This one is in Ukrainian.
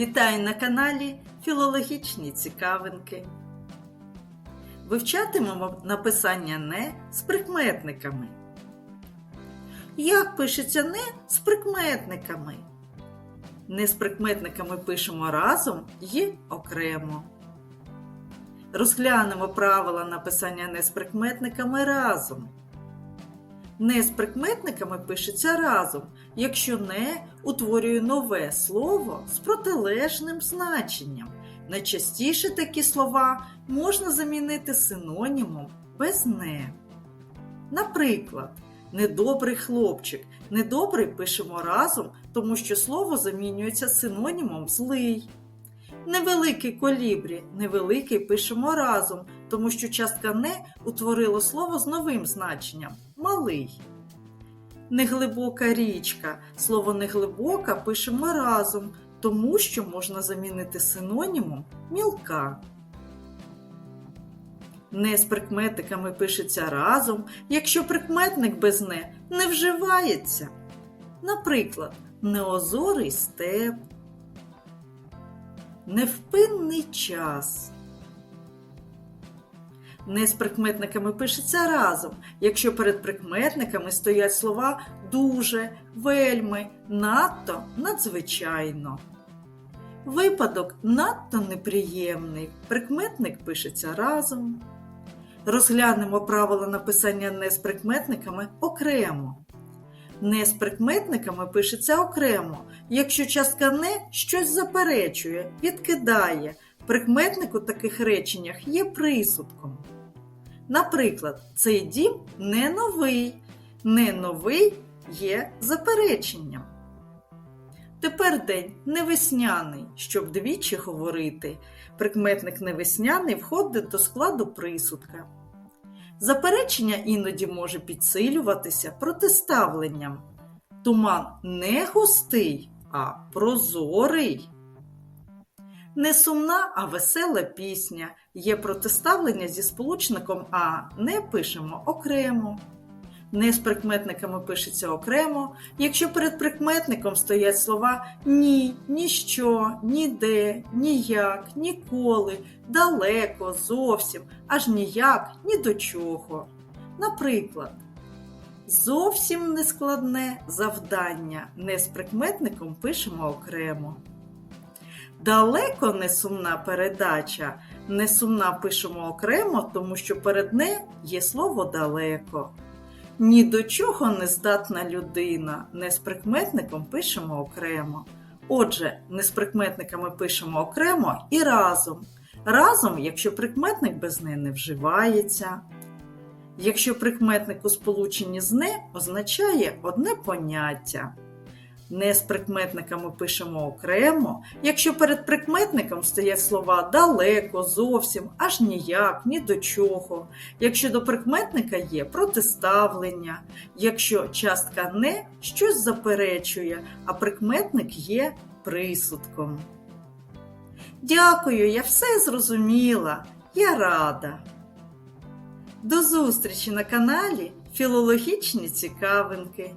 Вітаю на каналі Філологічні цікавинки. Вивчатимемо написання не з прикметниками. Як пишеться не з прикметниками? Не з прикметниками пишемо разом і окремо. Розглянемо правила написання не з прикметниками разом. Не з прикметниками пишеться разом, якщо не утворює нове слово з протилежним значенням. Найчастіше такі слова можна замінити синонімом без не. Наприклад, недобрий хлопчик. Недобрий пишемо разом, тому що слово замінюється синонімом злий. Невеликий колібрі, невеликий пишемо разом, тому що частка не утворило слово з новим значенням малий. Неглибока річка. Слово неглибока пишемо разом, тому що можна замінити синонімом мілка. Не з прикметниками пишеться разом, якщо прикметник без не не вживається. Наприклад, неозорий степ, невпинний час. Не з прикметниками пишеться разом, якщо перед прикметниками стоять слова дуже, вельми, надто, надзвичайно. Випадок надто неприємний. Прикметник пишеться разом. Розглянемо правила написання не з прикметниками окремо. Не з прикметниками пишеться окремо, якщо частка не щось заперечує, відкидає. Прикметник у таких реченнях є присудком. Наприклад, цей дім не новий. Не новий є запереченням. Тепер день невесняний, щоб двічі говорити. Прикметник невесняний входить до складу присудка. Заперечення іноді може підсилюватися протиставленням. Туман не густий, а прозорий. Не сумна, а весела пісня. Є протиставлення зі сполучником А не пишемо окремо. Не з прикметниками пишеться окремо, якщо перед прикметником стоять слова ні, ніщо, ніде, ніяк, ніколи, далеко, зовсім, аж ніяк, ні до чого. Наприклад, зовсім нескладне завдання. Не з прикметником пишемо окремо. Далеко не сумна передача. Не сумна пишемо окремо, тому що перед не є слово далеко. Ні до чого не здатна людина. Не з прикметником пишемо окремо. Отже, не з прикметниками пишемо окремо і разом. Разом, якщо прикметник без не не вживається. Якщо прикметник у сполученні з не означає одне поняття. Не з прикметниками пишемо окремо, якщо перед прикметником стоять слова далеко, зовсім, аж ніяк, ні до чого. Якщо до прикметника є протиставлення, якщо частка не щось заперечує, а прикметник є присудком. Дякую, я все зрозуміла. Я рада. До зустрічі на каналі Філологічні цікавинки.